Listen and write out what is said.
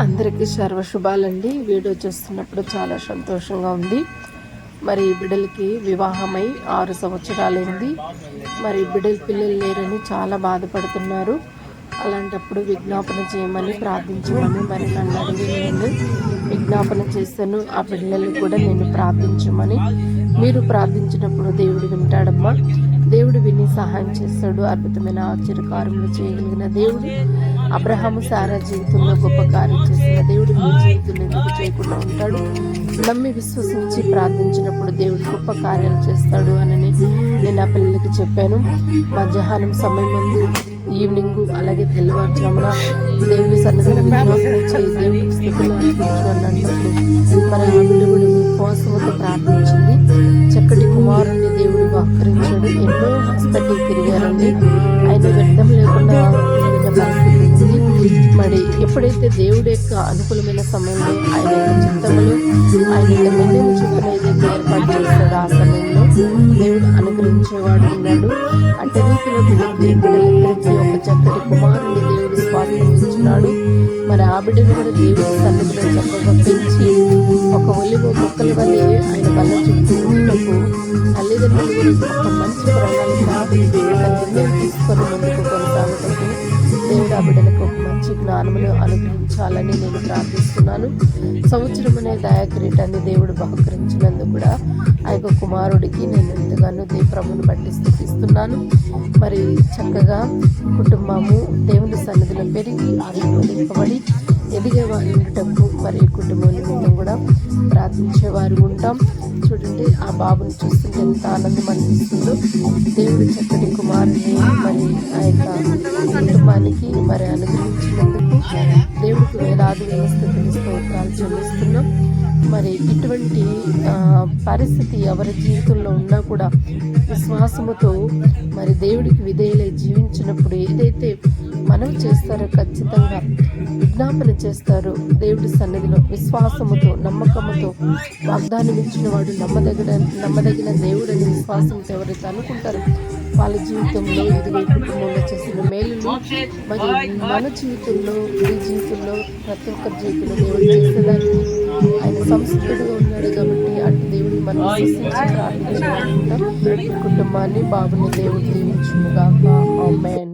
అందరికీ సర్వశుభాలండి వీడియో చూస్తున్నప్పుడు చాలా సంతోషంగా ఉంది. మరి బిడ్డలకి వివాహమై ఆరు సంవత్సరాలైంది. మరి బిడ్డలు పిల్లలు లేరని చాలా బాధపడుతున్నారు. అలాంటప్పుడు విజ్ఞాపన చేయమని ప్రార్థించమని మరి నన్ను అడిగి నేను విజ్ఞాపన చేస్తాను ఆ పిల్లలు కూడా నేను ప్రార్థించమని. మీరు ప్రార్థించినప్పుడు దేవుడు వింటాడమ్మా. దేవుడు విని సహాయం చేస్తాడు. అద్భుతమైన ఆశ్చర్యకారములు చేయగలిగిన దేవుడు. అబ్రహాము సారా జీవితంలో గొప్ప కార్యం చేసిన దేవుడు మీ జీవితంలో ఎందుకు చేయకుండా ఉంటాడు? నమ్మి విశ్వసించి ప్రార్థించినప్పుడు దేవుడు గొప్ప కార్యాలు చేస్తాడు అని నేను ఆ పిల్లలకి చెప్పాను. మధ్యాహ్నం సమయం ముందు ఈవినింగ్ అలాగే తెల్లవారుజామున దేవుడి సన్నిధిలో విజ్ఞాపన చేయి దేవుడికి స్థితిలో ఉపవాసంతో ప్రార్థించింది. చక్కటి కుమారుణ్ణి దేవుడు వాకరించాడు ఎన్నో హాస్పిటల్ తిరిగారండి. ఆయన వ్యర్థం లేదు మరి ఎప్పుడైతే దేవుడి యొక్క అనుకూలమైన సమయంలో ఆయన యొక్క చిత్తములు ఆయన యొక్క నిర్ణయం చొప్పున ఏదైతే ఏర్పాటు చేస్తాడో ఆ సమయంలో దేవుడు అనుగ్రహించేవాడు ఉన్నాడు. అంటే రీతిలో బిడ్డలిద్దరికీ ఒక చక్కటి కుమారుని దేవుడు స్వాస్థ్యం మరి ఆ బిడ్డను కూడా దేవుడి సన్నిధిలో చక్కగా పెంచి ఒక ఒలివ మొక్కల వల్లే ఆయన వల్ల చుట్టూ తల్లిదండ్రులు కూడా ఒక మంచి ప్రణాళిక దేవుడు ఆ బిడ్డలకు ఒక మంచి జ్ఞానమును అనుగ్రహించాలని నేను ప్రార్థిస్తున్నాను. సంవత్సరం అనే దయాకిరీటాన్ని దేవుడు బహుకరించినందుకు కూడా ఆ యొక్క కుమారుడికి నేను ఎంతగానో దేవ్రమును బట్టి స్థితిస్తున్నాను. మరి చక్కగా కుటుంబము దేవుని సన్నిధిలో పెరిగి ఆశీర్వదింపబడి ఎదిగే వారి ఉండటకు మరి కుటుంబం కూడా ప్రార్థించేవారు ఉంటాం. చూడండి ఆ బాబుని చూస్తుంటే ఎంత ఆనందం అనిపిస్తుందో. దేవుడు చక్కటి కుమారుని మరి ఆ యొక్క కుటుంబానికి మరి అనుగ్రహించినందుకు దేవుడికి వేలాది వ్యవస్థ స్తోత్రాలు చెల్లిస్తున్నాం. మరి ఇటువంటి పరిస్థితి ఎవరి జీవితంలో ఉన్నా కూడా విశ్వాసముతో మరి దేవుడికి విధేయులై జీవించినప్పుడు ఏదైతే మనం చేస్తారో ఖచ్చితంగా విజ్ఞాపన చేస్తారు. దేవుడి సన్నిధిలో విశ్వాసముతో నమ్మకముతో వాగ్దానం ఇచ్చిన వాడు నమ్మదగిన నమ్మదగిన దేవుడని విశ్వాసంతో ఎవరైతే అనుకుంటారు వాళ్ళ జీవితంలో ఇదిగో కుటుంబంలో చేసిన మేలులు మరి మన జీవితంలో మీ జీవితంలో ప్రతి ఒక్కరి జీవితంలో దేవుడు చేసేదాన్ని. ఆయన సంస్కృతిగా ఉన్నాడు కాబట్టి అటు దేవుడిని మనం విశ్వసించి ప్రార్థించుకుంటాం కుటుంబాన్ని బాబుని దేవుడు దీవించుగా ఆమెన్.